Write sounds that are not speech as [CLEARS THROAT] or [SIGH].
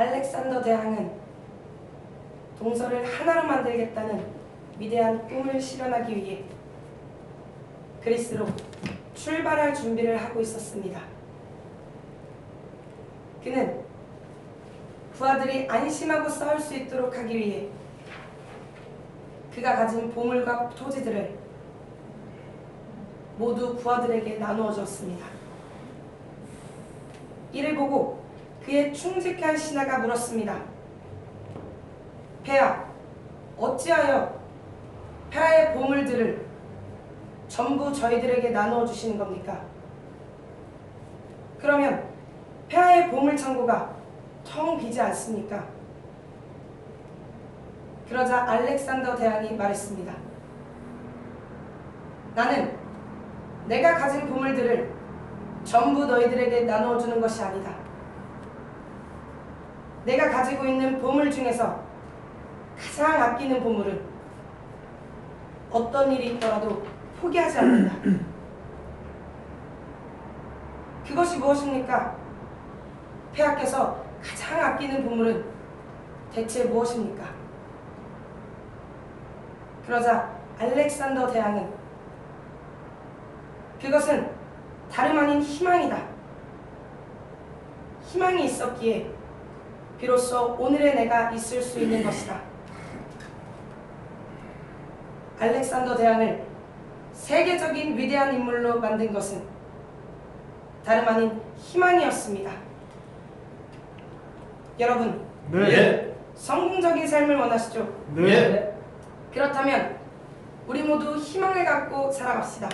알렉산더 대왕은 동서를 하나로 만들겠다는 위대한 꿈을 실현하기 위해 그리스로 출발할 준비를 하고 있었습니다. 그는 부하들이 안심하고 싸울 수 있도록 하기 위해 그가 가진 보물과 토지들을 모두 부하들에게 나누어 줬습니다. 이를 보고 그의 충직한 신하가 물었습니다. 폐하, 어찌하여 폐하의 보물들을 전부 저희들에게 나누어 주시는 겁니까? 그러면 폐하의 보물 창고가 텅 비지 않습니까? 그러자 알렉산더 대왕이 말했습니다. 나는 내가 가진 보물들을 전부 너희들에게 나누어 주는 것이 아니다. 내가 가지고 있는 보물 중에서 가장 아끼는 보물은 어떤 일이 있더라도 포기하지 않는다. [CLEARS THROAT] 그것이 무엇입니까? 폐하께서 가장 아끼는 보물은 대체 무엇입니까? 그러자 알렉산더 대왕은 그것은 다름 아닌 희망이다. 희망이 있었기에 비로소 오늘의 내가 있을 수 있는 것이다. 알렉산더 대왕을 세계적인 위대한 인물로 만든 것은 다름 아닌 희망이었습니다. 여러분, 네. 성공적인 삶을 원하시죠? 네. 그렇다면 우리 모두 희망을 갖고 살아갑시다.